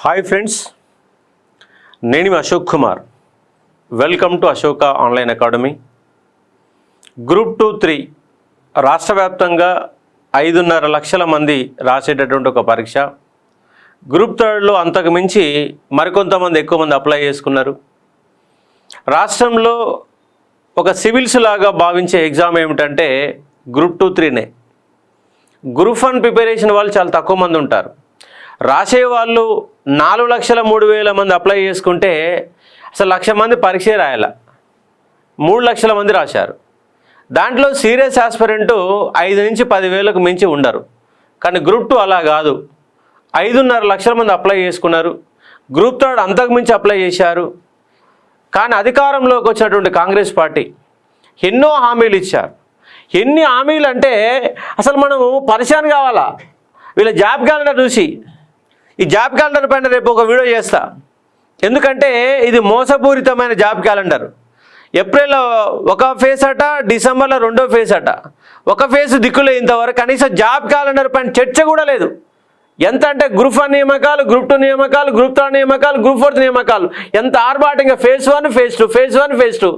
Hi friends నేను Ashok Kumar. Welcome to Ashoka online academy group two three రాష్ట్ర వ్యాప్తంగా ఐదున్నర లక్షల మంది రాసేటటువంటి ఒక పరీక్ష. గ్రూప్ థర్డ్లో అంతకు మించి మరికొంతమంది ఎక్కువ మంది అప్లై చేసుకున్నారు. రాష్ట్రంలో ఒక సివిల్స్ లాగా భావించే ఎగ్జామ్ ఏమిటంటే గ్రూప్ టూ త్రీనే గ్రూప్ వన్ ప్రిపరేషన్ వాళ్ళు చాలా తక్కువ మంది ఉంటారు. రాసే వాళ్ళు నాలుగు లక్షల మూడు వేల మంది అప్లై చేసుకుంటే అసలు లక్ష మంది పరీక్ష రాయాల. మూడు లక్షల మంది రాశారు. దాంట్లో సీరియస్ ఆస్పిరెంట్ ఐదు నుంచి పదివేలకు మించి ఉండరు. కానీ గ్రూప్ టూ అలా కాదు. ఐదున్నర లక్షల మంది అప్లై చేసుకున్నారు. గ్రూప్ థర్డ్ అంతకు మించి అప్లై చేశారు. కానీ అధికారంలోకి వచ్చినటువంటి కాంగ్రెస్ పార్టీ ఎన్నో హామీలు ఇచ్చారు. ఎన్ని హామీలు అంటే అసలు మనము పరిశాన్ కావాలా? వీళ్ళ జాబ్ క్యాలెండర్ చూసి ఈ జాబ్ క్యాలెండర్ పైన రేపు ఒక వీడియో చేస్తా. ఎందుకంటే ఇది మోసపూరితమైన జాబ్ క్యాలెండర్. ఏప్రిల్లో ఒక ఫేస్ అట డిసెంబర్లో రెండో ఫేస్ అట. ఒక ఫేస్ దిక్కులే ఇంతవరకు కనీసం జాబ్ క్యాలెండర్ పైన చర్చ కూడా లేదు. ఎంత అంటే గ్రూప్ వన్ నియామకాలు గ్రూప్ టూ నియామకాలు గ్రూప్ త్రీ నియామకాలు గ్రూప్ ఫోర్త్ నియామకాలు. ఎంత ఆర్భాటంగా phase one phase two phase one phase two.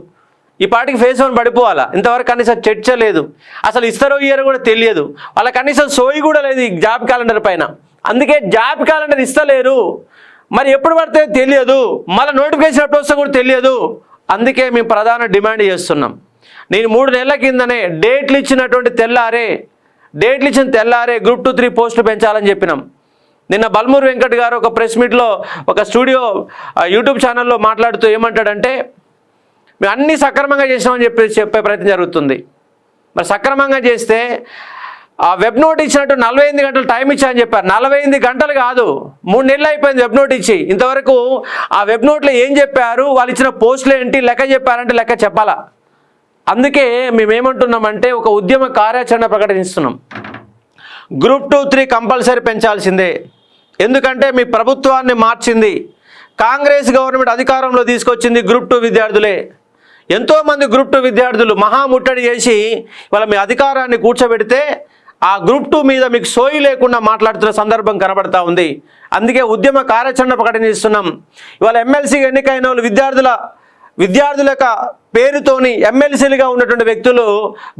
ఈ పాటికి ఫేజ్ వన్ పడిపోవాలా? ఇంతవరకు కనీసం చర్చ లేదు. అసలు ఇస్తారో ఇయ్యారో కూడా తెలియదు. వాళ్ళ కనీసం సోయి కూడా లేదు ఈ జాబ్ క్యాలెండర్ పైన. అందుకే జాబికాలు అనేది ఇస్తలేరు. మరి ఎప్పుడు పడితే తెలియదు. మళ్ళీ నోటిఫికేషన్ ఎప్పుడు వస్తే కూడా తెలియదు. అందుకే మేము ప్రధాన డిమాండ్ చేస్తున్నాం. నేను మూడు నెలల కిందనే డేట్లు ఇచ్చినటువంటి తెల్లారే డేట్లు ఇచ్చిన తెల్లారే గ్రూప్ టూ త్రీ పోస్టులు పెంచాలని చెప్పినాం. నిన్న బల్మూరు వెంకట్ గారు ఒక ప్రెస్ మీట్లో ఒక స్టూడియో యూట్యూబ్ ఛానల్లో మాట్లాడుతూ ఏమంటాడంటే మేము అన్నీ సక్రమంగా చేసినామని చెప్పి చెప్పే ప్రయత్నం జరుగుతుంది. మరి సక్రమంగా చేస్తే ఆ వెబ్ నోట్ ఇచ్చినట్టు నలభై ఎనిమిది గంటలు టైం ఇచ్చారని చెప్పారు. నలభై ఎనిమిది గంటలు కాదు మూడు నెలలు అయిపోయింది వెబ్ నోట్ ఇచ్చి. ఇంతవరకు ఆ వెబ్ నోట్లో ఏం చెప్పారు వాళ్ళు ఇచ్చిన పోస్టులు ఏంటి లెక్క చెప్పారంటే లెక్క చెప్పాలా? అందుకే మేమేమంటున్నామంటే ఒక ఉద్యమ కార్యాచరణ ప్రకటిస్తున్నాం. గ్రూప్ టూ త్రీ కంపల్సరీ పెంచాల్సిందే. ఎందుకంటే మీ ప్రభుత్వాన్ని మార్చింది. కాంగ్రెస్ గవర్నమెంట్ అధికారంలో తీసుకొచ్చింది గ్రూప్ టూ విద్యార్థులే. ఎంతోమంది గ్రూప్ టూ విద్యార్థులు మహా ముట్టడి చేసి వాళ్ళ మీ అధికారాన్ని కూర్చోబెడితే ఆ గ్రూప్ టూ మీద మీకు సోయి లేకుండా మాట్లాడుతున్న సందర్భం కనబడతా ఉంది. అందుకే ఉద్యమ కార్యాచరణ ప్రకటన చేస్తున్నాం ఇవాళ ఎమ్మెల్సీగా ఎన్నికైన వాళ్ళు విద్యార్థుల విద్యార్థుల యొక్క పేరుతోని ఎమ్మెల్సీలుగా ఉన్నటువంటి వ్యక్తులు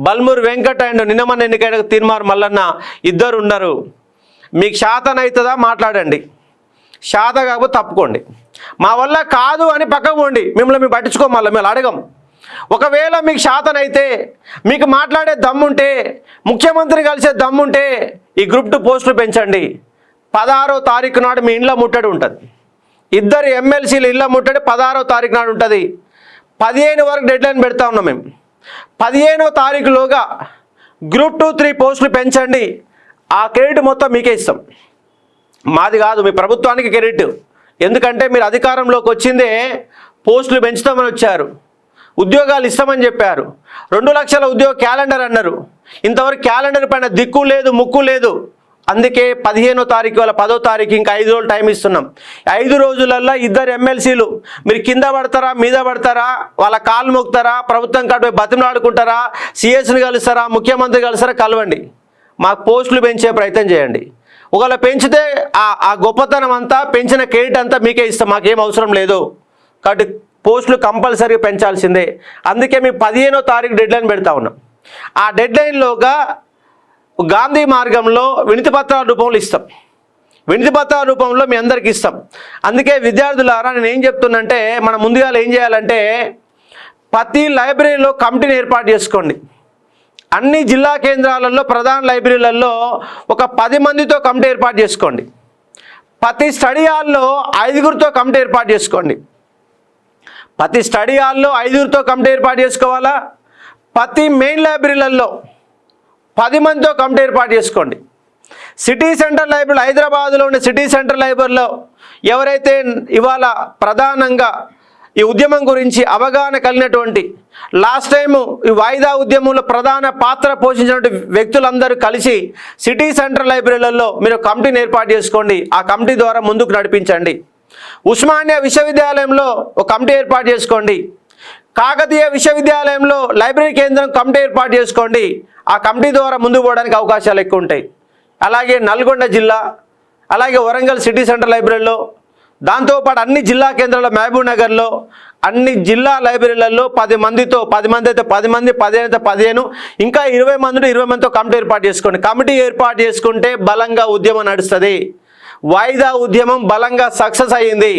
బల్మూరు వెంకట అండ్ నిన్నమన్న ఎన్నికైన తీర్మార్ మల్లన్న ఇద్దరు ఉన్నారు. మీకు శాతం అవుతుందా మాట్లాడండి. శాత కాకపోతే తప్పుకోండి. మా వల్ల కాదు అని పక్కకు పోండి. మిమ్మల్ని మేము పట్టించుకోం మళ్ళీ మేము అడగం. ఒకవేళ మీకు శాతనైతే అయితే మీకు మాట్లాడే దమ్ముంటే ముఖ్యమంత్రి కలిసే దమ్ముంటే ఈ గ్రూప్ టూ పోస్టులు పెంచండి. పదహారో తారీఖు నాడు మీ ఇంట్లో ముట్టడి ఉంటుంది. ఇద్దరు ఎమ్మెల్సీలు ఇళ్ళ ముట్టడి పదహారో తారీఖు నాడు ఉంటుంది. పదిహేను వరకు డెడ్ లైన్ పెడతా ఉన్నాం మేము. పదిహేనో తారీఖులోగా గ్రూప్ టూ త్రీ పోస్టులు పెంచండి. ఆ క్రెడిట్ మొత్తం మీకే ఇస్తాం. మాది కాదు మీ ప్రభుత్వానికి క్రెడిట్. ఎందుకంటే మీరు అధికారంలోకి వచ్చిందే పోస్టులు పెంచుతామని వచ్చారు. ఉద్యోగాలు ఇస్తామని చెప్పారు. రెండు లక్షల ఉద్యోగ క్యాలెండర్ అన్నారు. ఇంతవరకు క్యాలెండర్ పైన దిక్కు లేదు ముక్కు లేదు. అందుకే పదిహేనో తారీఖు వాళ్ళ పదో తారీఖు ఇంకా ఐదు రోజులు టైం ఇస్తున్నాం. ఐదు రోజులల్లో ఇద్దరు ఎమ్మెల్సీలు మీరు కింద పడతారా మీద పడతారా వాళ్ళ కాలు మొక్కుతారా ప్రభుత్వం కాటు బతిమలాడుకుంటారా సిఎస్ని కలుస్తారా ముఖ్యమంత్రి కలుస్తారా కలవండి. మాకు పోస్టులు పెంచే ప్రయత్నం చేయండి. ఒకవేళ పెంచితే ఆ ఆ గొప్పతనం అంతా పెంచిన క్రెడిట్ అంతా మీకే ఇస్తాం మాకేం అవసరం లేదు. కాబట్టి పోస్టులు కంపల్సరీగా పెంచాల్సిందే. అందుకే మేము పదిహేనో తారీఖు డెడ్లైన్ పెడతా ఉన్నాం. ఆ డెడ్లైన్లోగా గాంధీ మార్గంలో వినతిపత్రాల రూపంలో ఇస్తాం. వినతిపత్రాల రూపంలో మీ అందరికి ఇస్తాం. అందుకే విద్యార్థులారా నేను ఏం చెప్తున్నంటే మనం ముందుగా ఏం చేయాలంటే ప్రతి లైబ్రరీలో కమిటీని ఏర్పాటు చేసుకోండి. అన్ని జిల్లా కేంద్రాలలో ప్రధాన లైబ్రరీలలో ఒక పది మందితో కమిటీ ఏర్పాటు చేసుకోండి. ప్రతి స్టడీ హాల్లో ఐదుగురితో కమిటీ ఏర్పాటు చేసుకోండి. ప్రతి స్టడీ హాల్లో ఐదుగురితో కమిటీ ఏర్పాటు చేసుకోవాలా? ప్రతి మెయిన్ లైబ్రరీలలో పది మందితో కమిటీ ఏర్పాటు చేసుకోండి. సిటీ సెంటర్ లైబ్రరీ హైదరాబాద్లో ఉండే సిటీ సెంటర్ లైబ్రరీలో ఎవరైతే ఇవాళ ప్రధానంగా ఈ ఉద్యమం గురించి అవగాహన కలిగినటువంటి లాస్ట్ టైము ఈ వాయిదా ఉద్యమంలో ప్రధాన పాత్ర పోషించినటువంటి వ్యక్తులందరూ కలిసి సిటీ సెంటర్ లైబ్రరీలలో మీరు కమిటీని ఏర్పాటు చేసుకోండి. ఆ కమిటీ ద్వారా ముందుకు నడిపించండి. ఉస్మానియా విశ్వవిద్యాలయంలో ఒక కమిటీ ఏర్పాటు చేసుకోండి. కాకతీయ విశ్వవిద్యాలయంలో లైబ్రరీ కేంద్రం కమిటీ ఏర్పాటు చేసుకోండి. ఆ కమిటీ ద్వారా ముందుకు పోవడానికి అవకాశాలు ఎక్కువ ఉంటాయి. అలాగే నల్గొండ జిల్లా అలాగే వరంగల్ సిటీ సెంటర్ లైబ్రరీలో దాంతోపాటు అన్ని జిల్లా కేంద్రాల మహబూబ్ నగర్లో అన్ని జిల్లా లైబ్రరీలలో పది మందితో పది మంది అయితే పది మంది పదిహేను అయితే పదిహేను ఇంకా ఇరవై మందితో ఇరవై మందితో కమిటీ ఏర్పాటు చేసుకోండి. కమిటీ ఏర్పాటు చేసుకుంటే బలంగా ఉద్యమం నడుస్తుంది. వాయిదా ఉద్యమం బలంగా సక్సెస్ అయ్యింది.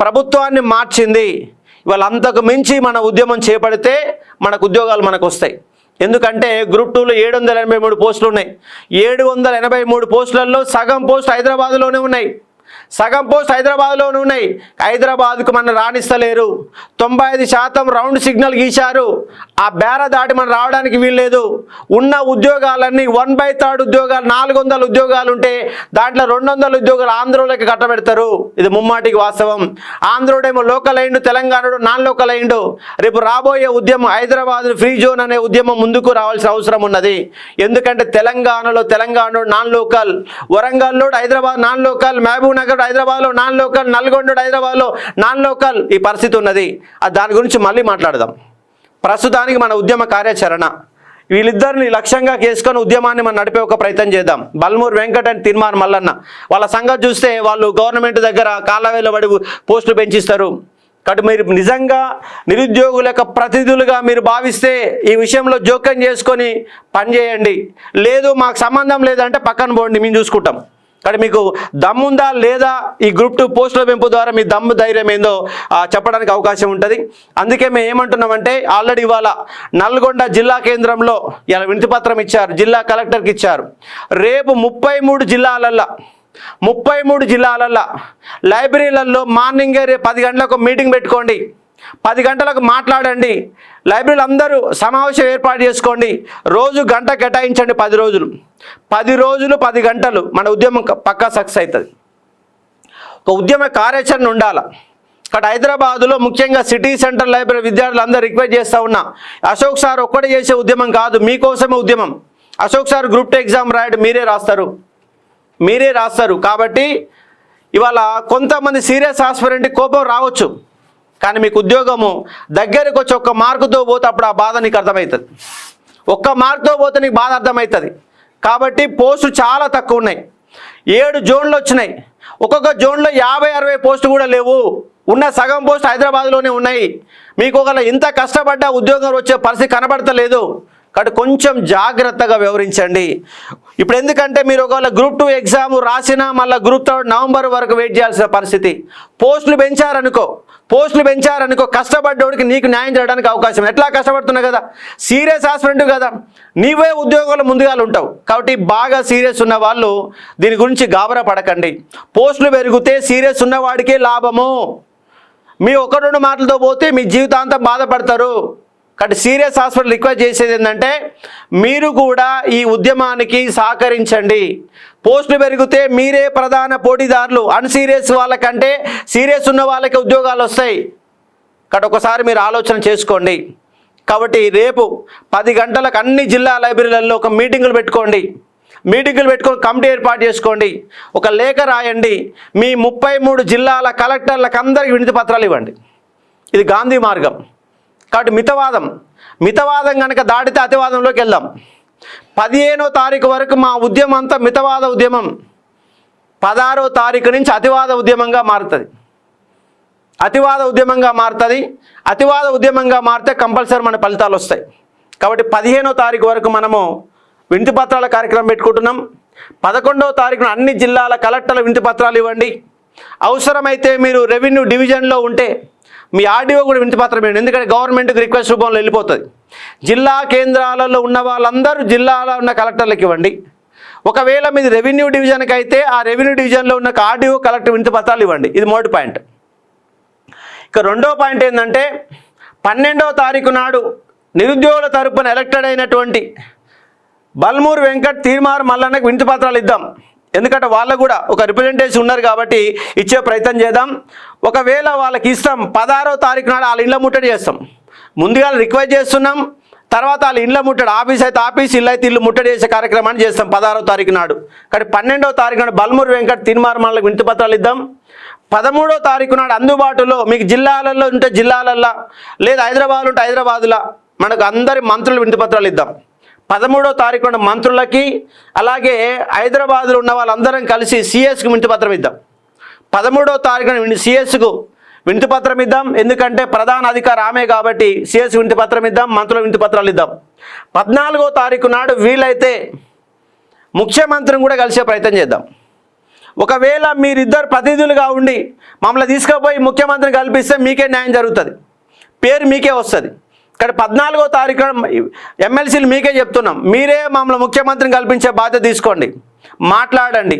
ప్రభుత్వాన్ని మార్చింది. ఇవాళ అంతకు మించి మన ఉద్యమం చేపడితే మనకు ఉద్యోగాలు మనకు వస్తాయి. ఎందుకంటే గ్రూప్ టూలో ఏడు వందల ఎనభై మూడు పోస్టులు ఉన్నాయి. ఏడు వందల ఎనభై మూడు పోస్టులలో సగం పోస్ట్ హైదరాబాద్లోనే ఉన్నాయి. సగం పోస్ట్ హైదరాబాద్లోనే ఉన్నాయి. హైదరాబాద్కు మన రాణిస్తలేరు. తొంభై ఐదు శాతం రౌండ్ సిగ్నల్ గీశారు. ఆ బేర దాటి మనం రావడానికి వీల్లేదు. ఉన్న ఉద్యోగాలన్నీ వన్ బై థర్డ్ ఉద్యోగాలు నాలుగు వందల ఉద్యోగాలు ఉంటే దాంట్లో రెండు వందల ఉద్యోగాలు ఆంధ్రోలకి కట్టబెడతారు. ఇది ముమ్మాటికి వాస్తవం. ఆంధ్రోడేమో లోకల్ అయిండు తెలంగాణడు నాన్ లోకల్ అయిండు. రేపు రాబోయే ఉద్యమం హైదరాబాద్ ఫ్రీ జోన్ అనే ఉద్యమం ముందుకు రావాల్సిన అవసరం ఉన్నది. ఎందుకంటే తెలంగాణలో తెలంగాణ నాన్ లోకల్. వరంగల్లో Hyderabad non local. Mahabubnagar హైదరాబాద్లో నాన్ లోకల్ నల్గొండ హైదరాబాద్లో నాన్ లోకల్ ఈ పరిస్థితి ఉన్నది. దాని గురించి మళ్ళీ మాట్లాడదాం. ప్రస్తుతానికి మన ఉద్యమ కార్యాచరణ. వీళ్ళిద్దరిని లక్ష్యంగా చేసుకొని ఉద్యమాన్ని మనం నడిపే ఒక ప్రయత్నం చేద్దాం. బల్మూర్ వెంకట్ అండ్ తిన్మార్ మల్లన్న. వాళ్ళ సంగతి చూస్తే వాళ్ళు గవర్నమెంట్ దగ్గర కాళ్ళవేల పడి పోస్టులు పెంచిస్తారు. కాబట్టి మీరు నిజంగా నిరుద్యోగుల యొక్క ప్రతినిధులుగా మీరు భావిస్తే ఈ విషయంలో జోక్యం చేసుకొని పనిచేయండి లేదు మాకు సంబంధం లేదంటే పక్కన పోండి మేము చూసుకుంటాం. కానీ మీకు దమ్ముందా లేదా ఈ గ్రూప్ టూ పోస్టుల పెంపు ద్వారా మీ దమ్ము ధైర్యం ఏందో చెప్పడానికి అవకాశం ఉంటుంది. అందుకే మేము ఏమంటున్నామంటే ఆల్రెడీ ఇవాళ నల్గొండ జిల్లా కేంద్రంలో ఇలా వినతిపత్రం ఇచ్చారు జిల్లా కలెక్టర్కి ఇచ్చారు. రేపు ముప్పై మూడు జిల్లాలల్లో ముప్పై మూడు జిల్లాలల్లో లైబ్రరీలలో మార్నింగే రేపు పది గంటలకు మీటింగ్ పెట్టుకోండి. పది గంటలకు మాట్లాడండి. లైబ్రరీలు అందరూ సమావేశం ఏర్పాటు చేసుకోండి. రోజు గంట కేటాయించండి పది రోజులు. పది రోజులు పది గంటలు మన ఉద్యమం పక్కా సక్సెస్ అవుతుంది. ఒక ఉద్యమ కార్యాచరణ ఉండాలి? ఇక్కడ హైదరాబాదులో ముఖ్యంగా సిటీ సెంటర్ లైబ్రరీ విద్యార్థులు అందరూ రిక్వెస్ట్ చేస్తూ ఉన్నా. అశోక్ సార్ ఒక్కడే చేసే ఉద్యమం కాదు మీకోసమే ఉద్యమం. Ashok sir group two exam రాయడు మీరే రాస్తారు. మీరే రాస్తారు. కాబట్టి ఇవాళ కొంతమంది సీరియస్ ఆస్పిరెంట్ కోపం రావచ్చు. కానీ మీకు ఉద్యోగము దగ్గరకు వచ్చి ఒక్క మార్కుతో పోతే అప్పుడు ఆ బాధ నీకు అర్థమవుతుంది. ఒక్క మార్కుతో పోతే నీకు బాధ అర్థమవుతుంది. కాబట్టి పోస్టు చాలా తక్కువ ఉన్నాయి. ఏడు జోన్లు వచ్చినాయి. ఒక్కొక్క జోన్లో యాభై అరవై పోస్టు కూడా లేవు. ఉన్న సగం పోస్ట్ హైదరాబాద్లోనే ఉన్నాయి. మీకు ఒకవేళ ఇంత కష్టపడ్డా ఉద్యోగం వచ్చే పరిస్థితి కనబడతలేదు కాబట్టి కొంచెం జాగ్రత్తగా వ్యవహరించండి ఇప్పుడు ఎందుకంటే మీరు ఒకవేళ గ్రూప్ టూ ఎగ్జామ్ రాసినా మళ్ళీ గ్రూప్ థర్డ్ నవంబర్ వరకు వెయిట్ చేయాల్సిన పరిస్థితి. పోస్టులు పెంచారనుకో పోస్టులు పెంచారనుకో కష్టపడ్డోడికి నీకు న్యాయం చేయడానికి అవకాశం. ఎట్లా కష్టపడుతున్నావు కదా? సీరియస్ ఆస్పిరెంట్ కదా. నీవే ఉద్యోగంలో ముందుగా ఉంటావు. కాబట్టి బాగా సీరియస్ ఉన్న వాళ్ళు దీని గురించి గాబరా పడకండి. పోస్టులు పెరిగితే సీరియస్ ఉన్నవాడికే లాభము. మీ ఒక రెండు మాటలతో పోతే మీ జీవితాంతం బాధపడతారు. కాబట్టి సీరియస్ హాస్పిటల్ రిక్వెస్ట్ చేసేది ఏంటంటే మీరు కూడా ఈ ఉద్యమానికి సహకరించండి. పోస్టులు పెరిగితే మీరే ప్రధాన పోటీదారులు. అన్సీరియస్ వాళ్ళకంటే సీరియస్ ఉన్న వాళ్ళకి ఉద్యోగాలు వస్తాయి. కాబట్టి ఒకసారి మీరు ఆలోచన చేసుకోండి. కాబట్టి రేపు పది గంటలకు అన్ని జిల్లా లైబ్రరీలలో ఒక మీటింగులు పెట్టుకోండి. మీటింగులు పెట్టుకొని కమిటీ ఏర్పాటు చేసుకోండి. ఒక లేఖ రాయండి. మీ ముప్పై మూడు జిల్లాల కలెక్టర్లకు అందరికి వినతి పత్రాలు ఇవ్వండి. ఇది గాంధీ మార్గం. కాబట్టి మితవాదం. మితవాదం కనుక దాటితే అతివాదంలోకి వెళ్దాం. పదిహేనో తారీఖు వరకు మా ఉద్యమం అంతా మితవాద ఉద్యమం. పదహారో తారీఖు నుంచి అతివాద ఉద్యమంగా మారుతుంది. అతివాద ఉద్యమంగా మారుతుంది. అతివాద ఉద్యమంగా మారితే కంపల్సరీ మన ఫలితాలు వస్తాయి. కాబట్టి పదిహేనో తారీఖు వరకు మనము వినతి పత్రాల కార్యక్రమం పెట్టుకుంటున్నాం. పదకొండవ తారీఖున అన్ని జిల్లాల కలెక్టర్ల వినతి పత్రాలు ఇవ్వండి. అవసరమైతే మీరు రెవెన్యూ డివిజన్లో ఉంటే మీ ఆర్డీఓ కూడా వింత పత్రం ఎందుకంటే గవర్నమెంట్కి రిక్వెస్ట్ రూపంలో వెళ్ళిపోతుంది. జిల్లా కేంద్రాలలో ఉన్న వాళ్ళందరూ జిల్లాలో ఉన్న కలెక్టర్లకు ఇవ్వండి. ఒకవేళ మీది రెవెన్యూ డివిజన్కి అయితే ఆ రెవెన్యూ డివిజన్లో ఉన్న ఆర్డీఓ కలెక్టర్ వింత పత్రాలు ఇవ్వండి. ఇది మొదటి పాయింట్ ఇక రెండో పాయింట్ ఏంటంటే పన్నెండవ తారీఖు నాడు నిరుద్యోగుల తరపున ఎలక్టెడ్ అయినటువంటి బల్మూరు వెంకట్ తీర్మార్ మల్లన్నకు వింత పత్రాలు ఇద్దాం. ఎందుకంటే వాళ్ళకు కూడా ఒక రిప్రజెంటేషన్ ఉన్నారు కాబట్టి ఇచ్చే ప్రయత్నం చేద్దాం. ఒకవేళ వాళ్ళకి ఇస్తాం పదహారో తారీఖు నాడు వాళ్ళ ఇళ్ళ ముట్టడి చేస్తాం. ముందుగా రిక్వెస్ట్ చేస్తున్నాం. తర్వాత వాళ్ళ ఇళ్ళ ముట్టడి ఆఫీస్ అయితే ఆఫీస్ ఇల్లు అయితే ఇల్లు ముట్టడి చేసే కార్యక్రమాన్ని చేస్తాం పదహారో తారీఖు నాడు. కానీ పన్నెండో తారీఖు నాడు బల్మూరు వెంకట్ తీర్మార్ మల్లకి పత్రాలు ఇద్దాం. పదమూడో తారీఖు నాడు అందుబాటులో మీకు జిల్లాలలో ఉంటే జిల్లాలల్లో లేదా హైదరాబాద్లో ఉంటే హైదరాబాద్లో మనకు అందరి మంత్రులు వినతి పత్రాలు ఇద్దాం. పదమూడో తారీఖున మంత్రులకి అలాగే హైదరాబాద్లో ఉన్న వాళ్ళందరం కలిసి సిఎస్కు వింటిపత్రం ఇద్దాం. పదమూడో తారీఖున సిఎస్కు వింతిపత్రం ఇద్దాం. ఎందుకంటే ప్రధాన అధికారి ఆమె కాబట్టి సిఎస్ వింతిపత్రం ఇద్దాం మంత్రుల వింతిపత్రాలు ఇద్దాం. పద్నాలుగో తారీఖు నాడు వీలైతే ముఖ్యమంత్రిని కూడా కలిసే ప్రయత్నం చేద్దాం. ఒకవేళ మీరిద్దరు ప్రతినిధులుగా ఉండి మమ్మల్ని తీసుకుపోయి ముఖ్యమంత్రిని కల్పిస్తే మీకే న్యాయం జరుగుతుంది. పేరు మీకే వస్తుంది. ఇక్కడ పద్నాలుగో తారీఖు ఎమ్మెల్సీలు మీకే చెప్తున్నాం. మీరే మమ్మల్ని ముఖ్యమంత్రిని కల్పించే బాధ్యత తీసుకోండి. మాట్లాడండి.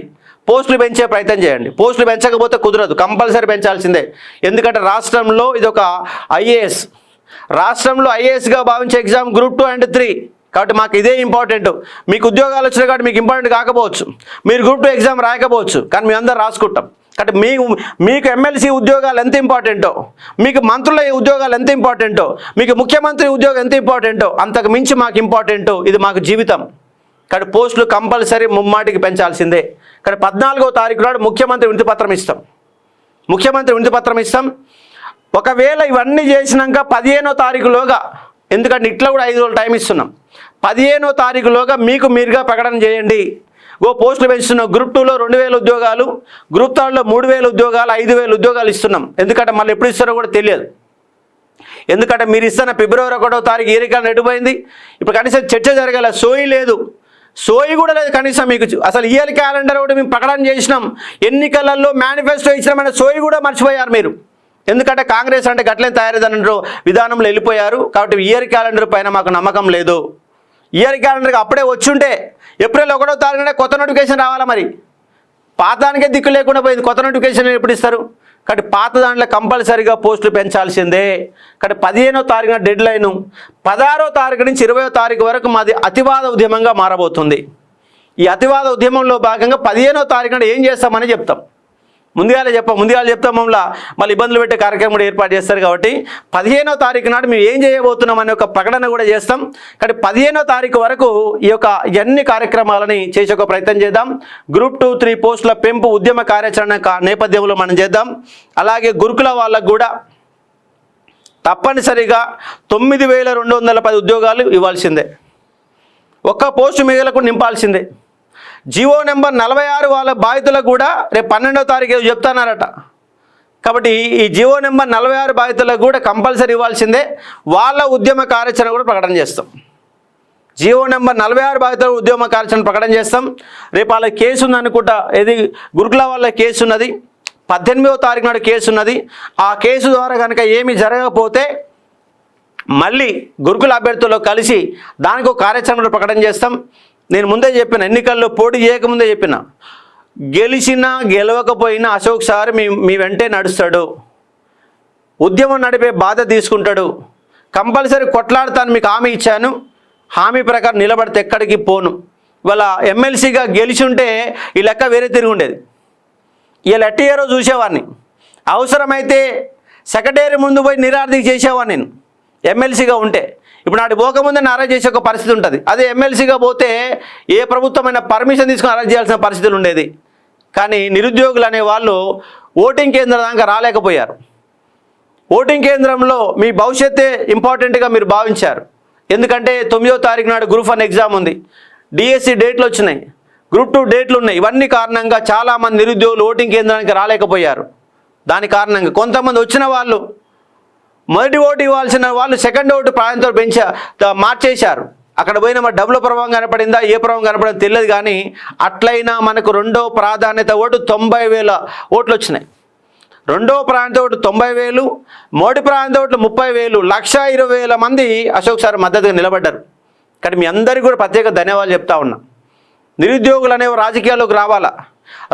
పోస్టులు పెంచే ప్రయత్నం చేయండి. పోస్టులు పెంచకపోతే కుదరదు. కంపల్సరీ పెంచాల్సిందే. ఎందుకంటే రాష్ట్రంలో ఇది ఒక ఐఏఎస్. రాష్ట్రంలో ఐఏఎస్గా భావించే exam group two and three. కాబట్టి మాకు ఇదే ఇంపార్టెంట్ మీకు ఉద్యోగాలు వచ్చినాయి కాబట్టి మీకు ఇంపార్టెంట్ కాకపోవచ్చు. మీరు గ్రూప్ టూ ఎగ్జామ్ రాయకపోవచ్చు. కానీ మేము అందరూ రాసుకుంటాం. కాబట్టి మీకు మీకు ఎమ్మెల్సీ ఉద్యోగాలు ఎంత ఇంపార్టెంటో మీకు మంత్రుల ఉద్యోగాలు ఎంత ఇంపార్టెంటో మీకు ముఖ్యమంత్రి ఉద్యోగం ఎంత ఇంపార్టెంటో అంతకు మించి మాకు ఇంపార్టెంట్ ఇది మాకు జీవితం. కానీ పోస్టులు కంపల్సరీ ముమ్మాటికి పెంచాల్సిందే. కానీ పద్నాలుగో తారీఖు నాడు ముఖ్యమంత్రి వినతి పత్రం ఇస్తాం. ముఖ్యమంత్రి వినతి పత్రం ఇస్తాం. ఒకవేళ ఇవన్నీ చేసినాక పదిహేనో తారీఖులోగా ఎందుకంటే ఇట్లా కూడా ఐదు రోజులు టైం ఇస్తున్నాం. పదిహేనో తారీఖులోగా మీకు మీరుగా ప్రకటన చేయండి. ఓ పోస్టులు పెంచుతున్నాం. గ్రూప్ టూలో రెండు వేల ఉద్యోగాలు గ్రూప్ థర్డ్లో మూడు వేల ఉద్యోగాలు ఐదు వేల ఉద్యోగాలు ఇస్తున్నాం. ఎందుకంటే మళ్ళీ ఎప్పుడు ఇస్తారో కూడా తెలియదు. ఎందుకంటే మీరు ఇస్తున్న ఫిబ్రవరి ఒకటో తారీఖు ఏరికాలు నడిపోయింది ఇప్పుడు కనీసం చర్చ జరగాల. సోయి లేదు. సోయి కూడా లేదు కనీసం మీకు. అసలు ఇయర్ క్యాలెండర్ కూడా మేము ప్రకటన చేసినాం. ఎన్నికలలో మేనిఫెస్టో ఇచ్చినామనే సోయి కూడా మర్చిపోయారు మీరు. ఎందుకంటే కాంగ్రెస్ అంటే గట్లే తయారైందంటారు విధానంలో వెళ్ళిపోయారు. కాబట్టి ఇయర్ క్యాలెండర్ పైన మాకు నమ్మకం లేదు. ఇయర్ క్యాలెండర్కి అప్పుడే వచ్చుంటే ఏప్రిల్ ఒకటో తారీఖునే కొత్త నోటిఫికేషన్ రావాలా మరి? పాత దానికే దిక్కు లేకుండా పోయింది. కొత్త నోటిఫికేషన్ ఎప్పుడు ఇస్తారు? కాబట్టి పాత దాంట్లో కంపల్సరీగా పోస్టులు పెంచాల్సిందే. కాబట్టి పదిహేనో తారీఖున డెడ్ లైను పదహారో తారీఖు నుంచి ఇరవయో తారీఖు వరకు మాది అతివాద ఉద్యమంగా మారబోతుంది. ఈ అతివాద ఉద్యమంలో భాగంగా పదిహేనో తారీఖున ఏం చేస్తామని చెప్తాం. ముందుగానే చెప్ప ముందుగానే చెప్తాం మమ్మల్ని మళ్ళీ ఇబ్బందులు పెట్టే కార్యక్రమం కూడా ఏర్పాటు చేస్తారు కాబట్టి పదిహేనో తారీఖు నాడు మేము ఏం చేయబోతున్నాం అనే ఒక ప్రకటన కూడా చేస్తాం. కానీ పదిహేనో తారీఖు వరకు ఈ యొక్క ఎన్ని కార్యక్రమాలని చేసే ఒక ప్రయత్నం చేద్దాం. గ్రూప్ టూ త్రీ పోస్టుల పెంపు ఉద్యమ కార్యాచరణ నేపథ్యంలో మనం చేద్దాం. అలాగే గురుకుల వాళ్ళకు కూడా తప్పనిసరిగా తొమ్మిది వేల రెండు వందల పది ఉద్యోగాలు ఇవ్వాల్సిందే. ఒక్క పోస్టు మిగలకు నింపాల్సిందే. జివో నెంబర్ నలభై ఆరు వాళ్ళ బాధితులకు కూడా రేపు పన్నెండో తారీఖు చెప్తానారట చెప్తున్నారట. కాబట్టి ఈ జివో నెంబర్ నలభై ఆరు బాధితులకు కూడా కంపల్సరీ ఇవ్వాల్సిందే. వాళ్ళ ఉద్యమ కార్యాచరణ కూడా ప్రకటన చేస్తాం. జియో నెంబర్ నలభై ఆరు బాధితుల ఉద్యమ కార్యాచరణ ప్రకటన చేస్తాం. రేపు వాళ్ళ కేసు ఉంది అనుకుంటా ఇది గురుకుల వాళ్ళ కేసు ఉన్నది. పద్దెనిమిదవ తారీఖు నాడు కేసు ఉన్నది. ఆ కేసు ద్వారా కనుక ఏమీ జరగకపోతే మళ్ళీ గురుకుల అభ్యర్థుల్లో కలిసి దానికి ఒక కార్యాచరణ ప్రకటన చేస్తాం. నేను ముందే చెప్పిన ఎన్నికల్లో పోటీ చేయకముందే చెప్పిన. గెలిచినా గెలవకపోయినా అశోక్ సార్ మీ మీ వెంటే నడుస్తాడు. ఉద్యమం నడిపే బాధ తీసుకుంటాడు. కంపల్సరీ కొట్లాడతాను మీకు హామీ ఇచ్చాను. హామీ ప్రకారం నిలబడితే ఎక్కడికి పోను. ఇవాళ ఎమ్మెల్సీగా గెలిచి ఉంటే ఈ లెక్క వేరే తిరిగి ఉండేది. ఇలా ఎట్టియారో చూసేవాడిని. అవసరమైతే సెక్రటరీ ముందు పోయి నిరార్థికి చేసేవాడిని నేను. ఎమ్మెల్సీగా ఉంటే. ఇప్పుడు నాటి పోకముందే అరెస్ట్ చేసే ఒక పరిస్థితి ఉంటుంది. అదే ఎమ్మెల్సీగా పోతే ఏ ప్రభుత్వమైన పర్మిషన్ తీసుకుని అరెస్ట్ చేయాల్సిన పరిస్థితులు ఉండేది. కానీ నిరుద్యోగులు అనే వాళ్ళు ఓటింగ్ కేంద్రం దాకా రాలేకపోయారు. ఓటింగ్ కేంద్రంలో మీ భవిష్యత్తే ఇంపార్టెంట్గా మీరు భావించారు. ఎందుకంటే తొమ్మిదో తారీఖు నాడు గ్రూప్ వన్ ఎగ్జామ్ ఉంది. డిఎస్సి డేట్లు వచ్చినాయి. గ్రూప్ టూ డేట్లు ఉన్నాయి. ఇవన్నీ కారణంగా చాలామంది నిరుద్యోగులు ఓటింగ్ కేంద్రానికి రాలేకపోయారు. దాని కారణంగా కొంతమంది వచ్చిన వాళ్ళు మొదటి ఓటు ఇవ్వాల్సిన వాళ్ళు సెకండ్ ఓటు ప్రాయంతో పెంచా మార్చేశారు. అక్కడ పోయిన మరి డబ్బుల ప్రభావం కనపడిందా? ఏ ప్రభావం కనపడిందో తెలియదు కానీ అట్లయినా మనకు రెండో ప్రాధాన్యత ఓటు తొంభై వేల ఓట్లు వచ్చినాయి. రెండో ప్రాంత ఓటు తొంభై వేలు మోడీ ప్రాంత ఓట్లు ముప్పై వేలు లక్ష ఇరవై వేల మంది అశోక్ సార్ మద్దతుగా నిలబడ్డారు. కానీ మీ అందరికీ కూడా ప్రత్యేక ధన్యవాదాలు చెప్తా ఉన్నా. నిరుద్యోగులు అనేవి రాజకీయాల్లోకి రావాలా?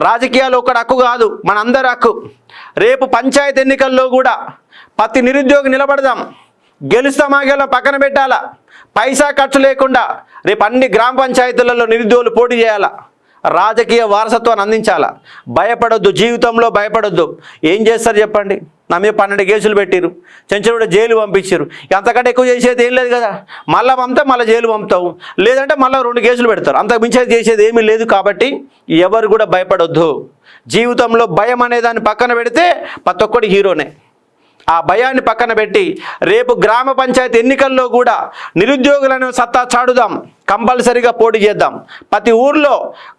రాజకీయాలు ఒకటి హక్కు కాదు మనందరి హక్కు. రేపు పంచాయతీ ఎన్నికల్లో కూడా ప్రతి నిరుద్యోగి నిలబడదాం. గెలుస్తామా గెల పక్కన పెట్టాలా? పైసా ఖర్చు లేకుండా రేపు అన్ని గ్రామ పంచాయతీలలో నిరుద్యోగులు పోటీ చేయాలా? రాజకీయ వారసత్వాన్ని అందించాలా? భయపడొద్దు జీవితంలో భయపడొద్దు. ఏం చేస్తారు చెప్పండి? నా మీద పన్నెండు కేసులు పెట్టిరు చెంచుడు జైలు పంపించారు అంతకంటే ఎక్కువ చేసేది ఏం లేదు కదా. మళ్ళీ పంపితే మళ్ళీ జైలు పంపుతావు. లేదంటే మళ్ళీ రెండు కేసులు పెడతారు. అంతకు మించేది చేసేది ఏమీ లేదు కాబట్టి ఎవరు కూడా భయపడొద్దు. జీవితంలో భయం అనే దాన్ని పక్కన పెడితే ప్రతి ఒక్కటి హీరోనే. ఆ భయాన్ని పక్కన పెట్టి రేపు గ్రామ పంచాయతీ ఎన్నికల్లో కూడా నిరుద్యోగులను సత్తా చాడుదాం కంపల్సరీగా పోటీ చేద్దాం. ప్రతి ఊర్లో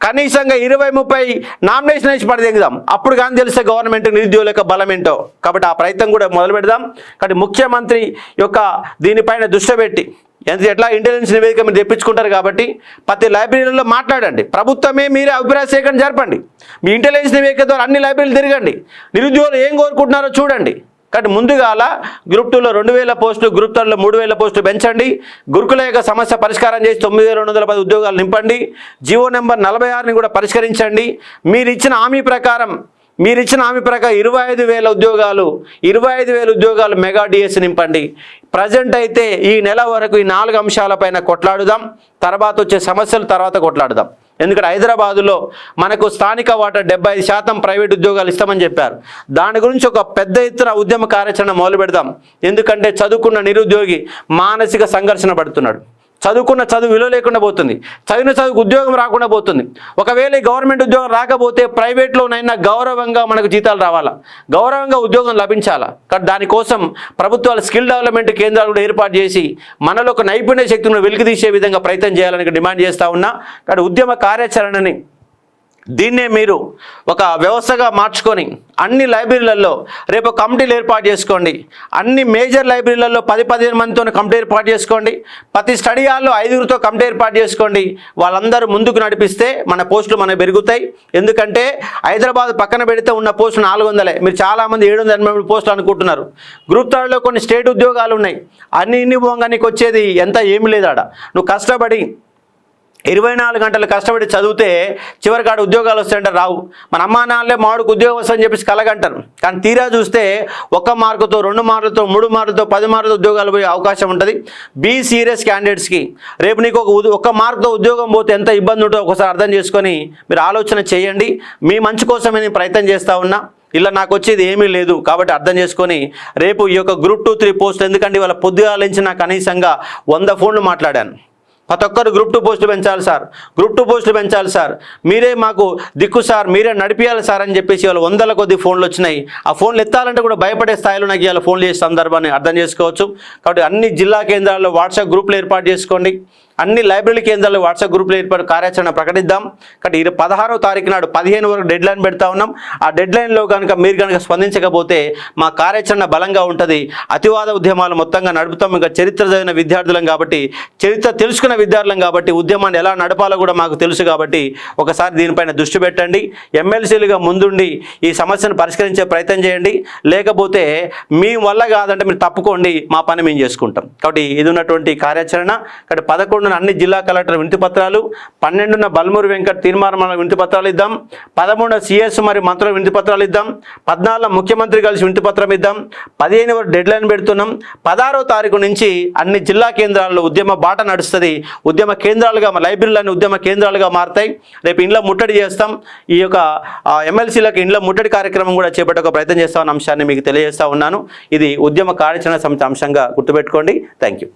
కనీసంగా ఇరవై ముప్పై నామినేషన్ వేసి పడదెగుదాం అప్పుడు కానీ తెలిసే గవర్నమెంట్ నిరుద్యోగుల యొక్క బలం ఏంటో. కాబట్టి ఆ ప్రయత్నం కూడా మొదలు పెడదాం. కాబట్టి ముఖ్యమంత్రి యొక్క దీనిపైన దృష్టి పెట్టి ఎంత ఎట్లా ఇంటెలిజెన్స్ నివేదిక మీరు తెప్పించుకుంటారు కాబట్టి ప్రతి లైబ్రరీలలో మాట్లాడండి. ప్రభుత్వమే మీరే అభిప్రాయ సేకరణ జరపండి. మీ ఇంటెలిజెన్స్ నివేదిక ద్వారా అన్ని లైబ్రరీలు తిరగండి. నిరుద్యోగులు ఏం కోరుకుంటున్నారో చూడండి. కాబట్టి ముందుగాల గ్రూప్ టూలో రెండు వేల పోస్టులు గ్రూప్ థర్డ్లో మూడు వేల పోస్టులు పెంచండి. గురుకుల యొక్క సమస్య పరిష్కారం చేసి తొమ్మిది వేల రెండు వందల పది ఉద్యోగాలు నింపండి. జీవో నెంబర్ నలభై ఆరుని కూడా పరిష్కరించండి. మీరు ఇచ్చిన హామీ ప్రకారం మీరు ఇచ్చిన హామీ ప్రకారం ఇరవై ఐదు వేల ఉద్యోగాలు ఇరవై ఐదు వేల ఉద్యోగాలు మెగా డిఎస్ నింపండి. ప్రజెంట్ అయితే ఈ నెల వరకు ఈ నాలుగు అంశాలపైన కొట్లాడుదాం. తర్వాత వచ్చే సమస్యలు తర్వాత కొట్లాడుదాం. ఎందుకంటే హైదరాబాదులో మనకు స్థానిక వాటా డెబ్బై శాతం ప్రైవేట్ ఉద్యోగాలు ఇస్తామని చెప్పారు. దాని గురించి ఒక పెద్ద ఎత్తున ఉద్యమ కార్యాచరణ మొదలు పెడదాం ఎందుకంటే చదువుకున్న నిరుద్యోగి మానసిక సంఘర్షణ పడుతున్నాడు. చదువుకున్న చదువు విలువ లేకుండా పోతుంది. చదివిన చదువుకు ఉద్యోగం రాకుండా పోతుంది. ఒకవేళ గవర్నమెంట్ ఉద్యోగం రాకపోతే ప్రైవేట్లోనైనా గౌరవంగా మనకు జీతాలు రావాలా? గౌరవంగా ఉద్యోగం లభించాలా? కానీ దానికోసం ప్రభుత్వాలు స్కిల్ డెవలప్మెంట్ కేంద్రాలు కూడా ఏర్పాటు చేసి మనలో ఒక నైపుణ్య శక్తిని వెలికితీసే విధంగా ప్రయత్నం చేయాలని డిమాండ్ చేస్తూ ఉన్నా. కానీ ఉద్యమ కార్యాచరణని దీన్నే మీరు ఒక వ్యవస్థగా మార్చుకొని అన్ని లైబ్రరీలలో రేపు కమిటీలు ఏర్పాటు చేసుకోండి. అన్ని మేజర్ లైబ్రరీలలో పది పదిహేను మందితో కమిటీ ఏర్పాటు చేసుకోండి. ప్రతి స్టడీ హాల్లో ఐదుగురితో కమిటీ ఏర్పాటు చేసుకోండి. వాళ్ళందరూ ముందుకు నడిపిస్తే మన పోస్టులు మనకు పెరుగుతాయి. ఎందుకంటే హైదరాబాద్ పక్కన పెడితే ఉన్న పోస్టులు నాలుగు వందలే మీరు చాలామంది ఏడు వందల ఎనభై మూడు పోస్టులు అనుకుంటున్నారు. గ్రూప్ థర్డ్లో కొన్ని స్టేట్ ఉద్యోగాలు ఉన్నాయి. అన్ని ఇన్ని పోగా నీకు వచ్చేది ఎంత ఏమి లేదు ఆడ నువ్వు కష్టపడి ఇరవై నాలుగు గంటలు కష్టపడి చదివితే చివరికి ఉద్యోగాలు వస్తాయంటే. రావు. మన అమ్మా నాన్నలే మామిడికి ఉద్యోగం వస్తుందని చెప్పేసి కలగంటారు. కానీ తీరా చూస్తే ఒక్క మార్కుతో రెండు మార్కులతో మూడు మార్కులతో పది మార్కులతో ఉద్యోగాలు పోయే అవకాశం ఉంటుంది. బీ సీరియస్ క్యాండిడేట్స్కి రేపు నీకు ఒక ఒక్క ఒక మార్కుతో ఉద్యోగం పోతే ఎంత ఇబ్బంది ఉంటుందో ఒకసారి అర్థం చేసుకొని మీరు ఆలోచన చేయండి. మీ మంచి కోసమే నేను ప్రయత్నం చేస్తూ ఉన్నా. ఇలా నాకు వచ్చేది ఏమీ లేదు కాబట్టి అర్థం చేసుకొని రేపు ఈ యొక్క గ్రూప్ టూ త్రీ పోస్ట్ ఎందుకంటే ఇవాళ పొద్దుగాలించి నాకు కనీసంగా వంద ఫోన్లు మాట్లాడాను. ప్రతి ఒక్కరు గ్రూప్ టూ పోస్టులు పెంచాలి సార్. గ్రూప్ టూ పోస్టులు పెంచాలి సార్. మీరే మాకు దిక్కు సార్ మీరే నడిపియాలి సార్ అని చెప్పేసి వాళ్ళు వందల కొద్ది ఫోన్లు వచ్చినాయి. ఆ ఫోన్లు ఎత్తాలంటే కూడా భయపడే స్థాయిలో నాకు ఇవాళ ఫోన్లు చేసే సందర్భాన్ని అర్థం చేసుకోవచ్చు. కాబట్టి అన్ని జిల్లా కేంద్రాల్లో వాట్సాప్ గ్రూపులు ఏర్పాటు చేసుకోండి. అన్ని లైబ్రరీ కేంద్రాలు వాట్సాప్ గ్రూప్లో ఏర్పాటు కార్యాచరణ ప్రకటిద్దాం. కాబట్టి ఇరవై పదహారో తారీఖు నాడు పదిహేను వరకు డెడ్ లైన్ పెడతా ఉన్నాం. ఆ డెడ్ లైన్లో కనుక మీరు కనుక స్పందించకపోతే మా కార్యాచరణ బలంగా ఉంటుంది. అతివాద ఉద్యమాలు మొత్తంగా నడుపుతాం. ఇంకా చరిత్ర చదివిన విద్యార్థులం కాబట్టి చరిత్ర తెలుసుకున్న విద్యార్థులం కాబట్టి ఉద్యమాన్ని ఎలా నడపాలో కూడా మాకు తెలుసు కాబట్టి ఒకసారి దీనిపైన దృష్టి పెట్టండి. ఎమ్మెల్సీలుగా ముందుండి ఈ సమస్యను పరిష్కరించే ప్రయత్నం చేయండి. లేకపోతే మీ వల్ల కాదంటే మీరు తప్పుకోండి. మా పని మేము చేసుకుంటాం. కాబట్టి ఇది ఉన్నటువంటి కార్యాచరణ. కాబట్టి పదకొండున అన్ని జిల్లా కలెక్టర్ వినతి పత్రాలు పన్నెండున బల్మూరి వెంకట్ తీర్మానం వినతి పత్రాలు ఇద్దాం పదమూడున సిఎస్ మరియు మంత్రుల వినతి పత్రాలు ఇద్దాం పద్నాలుగున ముఖ్యమంత్రి కలిసి వినతి పత్రం ఇద్దాం పదిహేను వరకు డెడ్ లైన్ పెడుతున్నాం పదహారో తారీఖు నుంచి అన్ని జిల్లా కేంద్రాల్లో ఉద్యమ బాట నడుస్తుంది. ఉద్యమ కేంద్రాలుగా లైబ్రరీలన్నీ ఉద్యమ కేంద్రాలుగా మారుతాయి. రేపు ఇంట్లో ముట్టడి చేస్తాం. ఈ యొక్క ఎమ్మెల్సీలకు ఇంట్లో ముట్టడి కార్యక్రమం కూడా చేపట్టే ఒక ప్రయత్నం చేస్తామన్న అంశాన్ని మీకు తెలియజేస్తా ఉన్నాను. ఇది ఉద్యమ కార్యాచరణ సమితి అంశంగా గుర్తుపెట్టుకోండి. Thank you